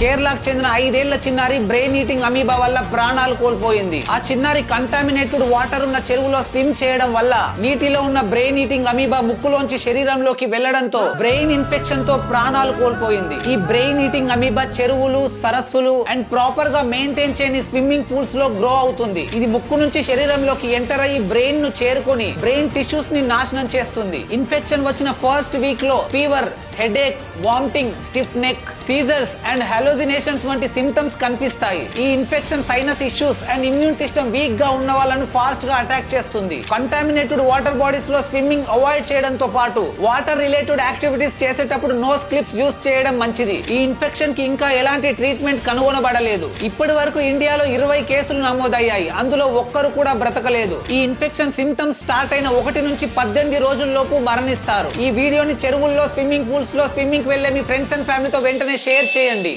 కేరళకు చెందిన ఐదేళ్ళ చిన్నారి బ్రెయిన్ ఈటింగ్ అమీబా వల్ల ప్రాణాలు కోల్పోయింది. ఆ చిన్నారి కంటామినేటెడ్ వాటర్ ఉన్న చెరువులో స్విమ్ చేయడం వల్ల నీటిలో ఉన్న బ్రెయిన్ ఈటింగ్ అమీబా ముక్కులోంచి శరీరంలోకి వెళ్ళడంతో బ్రెయిన్ ఇన్ఫెక్షన్తో ప్రాణాలు కోల్పోయింది. ఈ బ్రెయిన్ ఈటింగ్ అమీబా చెరువులు సరస్సులు అండ్ ప్రాపర్గా మెయింటైన్ చేయని స్విమ్మింగ్ పూల్స్లో గ్రో అవుతుంది. ఇది ముక్కు నుంచి శరీరంలోకి ఎంటర్ అయ్యి బ్రెయిన్ను చేరుకొని బ్రెయిన్ టిష్యూస్ని నాశనం చేస్తుంది. ఇన్ఫెక్షన్ వచ్చిన ఫస్ట్ వీక్లో fever headache vomiting stiff neck seizures and hallucinations వంటి సిమ్టమ్స్ కనిపిస్తాయి. ఈ infection sinus issues and immune system వీక్గా ఉన్న వాళ్ళను ఫాస్ట్గా అటాక్ చేస్తుంది. కంటామినేటెడ్ వాటర్ బాడీస్లో స్విమ్మింగ్ అవాయిడ్ చేయడంతో పాటు వాటర్ రిలేటెడ్ యాక్టివిటీస్ చేసేటప్పుడు నోస్ క్లిప్స్ యూస్ చేయడం మంచిది. ఈ ఇన్ఫెక్షన్కి ఇంకా ఎలాంటి ట్రీట్మెంట్ కనుగొనబడలేదు. ఇప్పటి వరకు ఇండియాలో ఇరవై కేసులు నమోదయ్యాయి. అందులో ఒక్కరు కూడా బ్రతకలేదు. ఈ ఇన్ఫెక్షన్ సిమ్టమ్స్ స్టార్ట్ అయిన ఒకటి నుంచి పద్దెనిమిది రోజుల్లోపు మరణిస్తారు. ఈ వీడియోని చెరువుల్లో స్విమ్మింగ్ పూల్స్లో స్విమ్మింగ్ వెళ్ళే మీ ఫ్రెండ్స్ అండ్ ఫ్యామిలీతో వెంటనే షేర్ చేయండి.